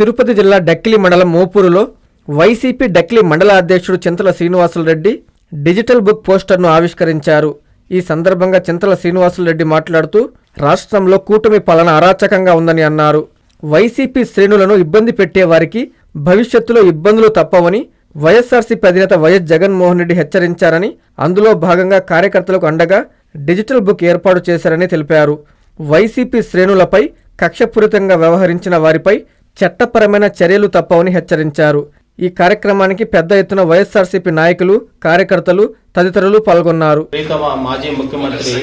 తిరుపతి జిల్లా డక్కిలి మండలం మోపూరులో వైసీపీ డక్కిలి మండల అధ్యక్షుడు చింతల శ్రీనివాసులరెడ్డి డిజిటల్ బుక్ పోస్టర్ను ఆవిష్కరించారు. ఈ సందర్భంగా చింతల శ్రీనివాసులరెడ్డి మాట్లాడుతూ రాష్ట్రంలో కూటమి పాలన అరాచకంగా ఉందని అన్నారు. వైసీపీ శ్రేణులను ఇబ్బంది పెట్టే వారికి భవిష్యత్తులో ఇబ్బందులు తప్పవని వైఎస్ఆర్సీపీ అధినేత వైఎస్ జగన్మోహన్ రెడ్డి హెచ్చరించారని అందులో భాగంగా కార్యకర్తలకు అండగా డిజిటల్ బుక్ ఏర్పాటు చేశారని తెలిపారు. వైసీపీ శ్రేణులపై కక్షపూరితంగా వ్యవహరించిన వారిపై చట్టపరమైన చర్యలు తప్పవని హెచ్చరించారు. ఈ కార్యక్రమానికి పెద్ద ఎత్తున వైఎస్ఆర్సీపీ నాయకులు కార్యకర్తలు తదితరులు పాల్గొన్నారు. మాజీ ముఖ్యమంత్రి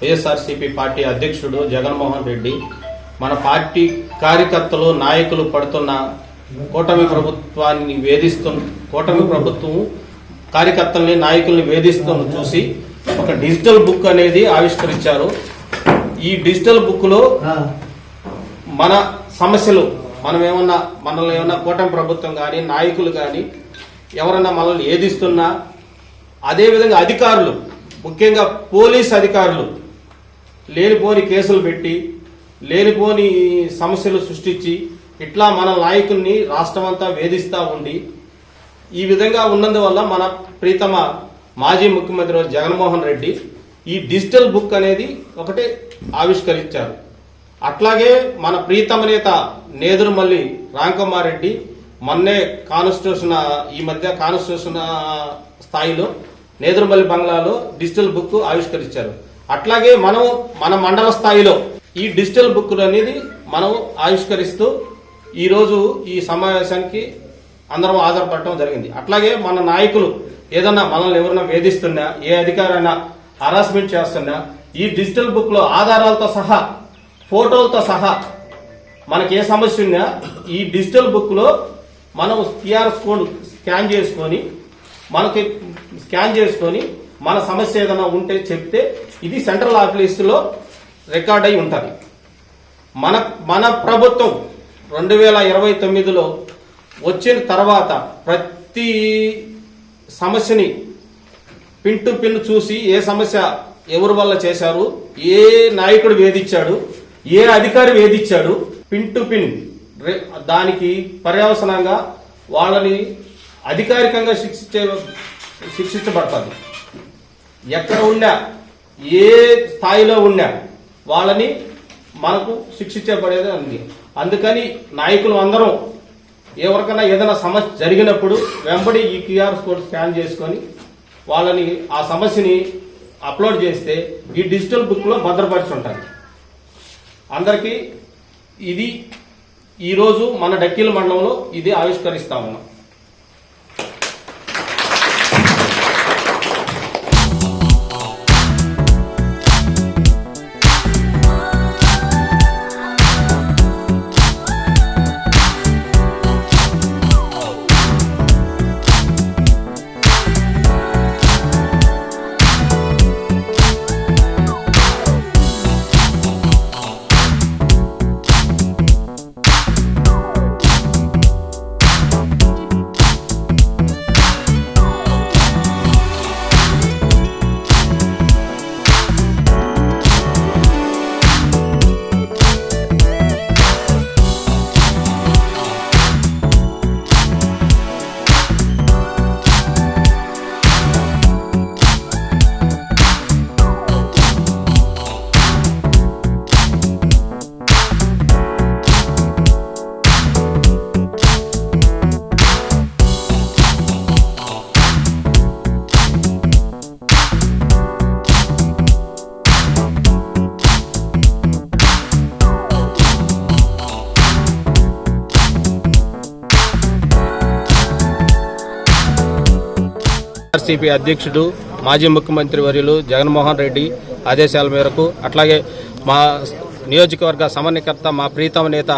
వైఎస్ఆర్సీపీ పార్టీ అధ్యక్షుడు జగన్మోహన్ రెడ్డి మన పార్టీ కార్యకర్తలు నాయకులు పడుతున్న కూటమి ప్రభుత్వాన్ని వేధిస్తు కూటమి ప్రభుత్వం కార్యకర్తల్ని నాయకుల్ని వేధిస్తున్న చూసి ఒక డిజిటల్ బుక్ అనేది ఆవిష్కరించారు. ఈ డిజిటల్ బుక్లో మన సమస్యలు మనం ఏమన్నా మనల్ని ఏమన్నా కూటమి ప్రభుత్వం కానీ నాయకులు కానీ ఎవరన్నా మనల్ని ఏదిస్తున్నా అదేవిధంగా అధికారులు ముఖ్యంగా పోలీస్ అధికారులు లేనిపోని కేసులు పెట్టి లేనిపోని సమస్యలు సృష్టించి ఇట్లా మన నాయకుల్ని రాష్ట్రమంతా వేధిస్తూ ఉండి ఈ విధంగా ఉన్నందువల్ల మన ప్రీతమ మాజీ ముఖ్యమంత్రి జగన్మోహన్ రెడ్డి ఈ డిజిటల్ బుక్ అనేది ఒకటే ఆవిష్కరించారు. అట్లాగే మన ప్రీతమ నేత నేదురుమల్లి రాంకుమారెడ్డి మొన్నే కాన్స్టిట్యూషన్ ఈ మధ్య కాన్స్టిట్యూషన్ స్థాయిలో నేదురుమల్లి బంగ్లాలో డిజిటల్ బుక్ ఆవిష్కరించారు. అట్లాగే మనం మన మండల స్థాయిలో ఈ డిజిటల్ బుక్లు అనేది మనం ఆవిష్కరిస్తూ ఈరోజు ఈ సమావేశానికి అందరం హాజరుపడటం జరిగింది. అట్లాగే మన నాయకులు ఏదన్నా మనల్ని ఎవరైనా వేధిస్తున్నా ఏ అధికారైనా హరాస్మెంట్ చేస్తున్నా ఈ డిజిటల్ బుక్లో ఆధారాలతో సహా ఫోటోలతో సహా మనకి ఏ సమస్య ఉన్నా ఈ డిజిటల్ బుక్లో మనం టీఆర్ఎస్ కోడ్ స్కాన్ చేసుకొని మనకి స్కాన్ చేసుకొని మన సమస్య ఏదైనా ఉంటే చెప్తే ఇది సెంట్రల్ ఆఫీసులో రికార్డ్ అయి ఉంటుంది. మన మన ప్రభుత్వం రెండు వేల ఇరవై తొమ్మిదిలో వచ్చిన తర్వాత ప్రతి సమస్యని పిన్ టు పిన్ చూసి ఏ సమస్య ఎవరి వల్ల చేశారు ఏ నాయకుడు వేధించాడు ఏ అధికారి వేధించాడు పిన్ టు పిన్. దానికి పర్యవసనంగా వాళ్ళని అధికారికంగా శిక్షించే శిక్షించబడతారు. ఎక్కడ ఉన్నా ఏ స్థాయిలో ఉన్నా వాళ్ళని మనకు శిక్షించబడేది ఉంది అందుకని నాయకులు అందరం ఎవరికైనా ఏదైనా సమస్య జరిగినప్పుడు వెంబడి ఈ క్యూఆర్ కోడ్ స్కాన్ చేసుకొని వాళ్ళని ఆ సమస్యని అప్లోడ్ చేస్తే ఈ డిజిటల్ బుక్లో భద్రపరిచి ఉంటారు. అందరికీ ఇది ఈరోజు మన డక్కిల మండలంలో ఇది ఆవిష్కరిస్తా ఉన్నాం. ఆర్సీపీ అధ్యక్షుడు మాజీ ముఖ్యమంత్రి వర్యులు జగన్మోహన్ రెడ్డి ఆదేశాల మేరకు అట్లాగే మా నియోజకవర్గ సమన్వయకర్త మా ప్రీతమ నేత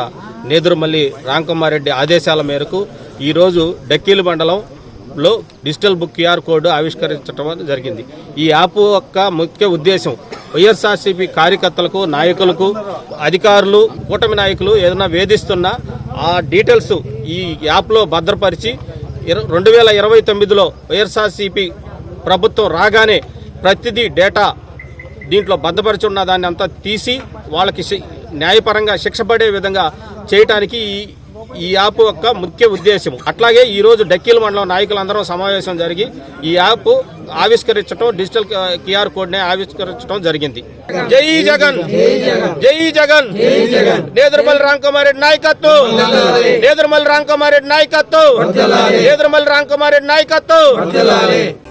నేదురుమల్లి రాంకుమార్ రెడ్డి ఆదేశాల మేరకు ఈరోజు డక్కీలు మండలంలో డిజిటల్ బుక్ క్యూఆర్ కోడ్ ఆవిష్కరించడం జరిగింది. ఈ యాప్ యొక్క ముఖ్య ఉద్దేశం వైఎస్ఆర్సీపీ కార్యకర్తలకు నాయకులకు అధికారులు కూటమి నాయకులు ఏదైనా వేధిస్తున్నా ఆ డీటెయిల్స్ ఈ యాప్లో భద్రపరిచి రెండు వేల ఇరవై తొమ్మిదిలో వైఎస్ఆర్సీపీ ప్రభుత్వం రాగానే ప్రతిదీ డేటా దీంట్లో భద్రపరిచి ఉన్న దాన్ని అంతా తీసి వాళ్ళకి న్యాయపరంగా శిక్ష పడే విధంగా చేయటానికి ఈ యాప్ యొక్క ముఖ్య ఉద్దేశం. అట్లాగే ఈ రోజు డక్కీల మండలం నాయకులందరం సమావేశం జరిగి ఈ యాప్ ఆవిష్కరించడం డిజిటల్ క్యూఆర్ కోడ్ని ఆవిష్కరించడం జరిగింది. జై జగన్! జై జగన్! నేదురుమల్ రామ్ నాయకత్వం! నేదురుమల్ రామ్ నాయకత్వం! నేదురుమల్ రామ్ నాయకత్వం!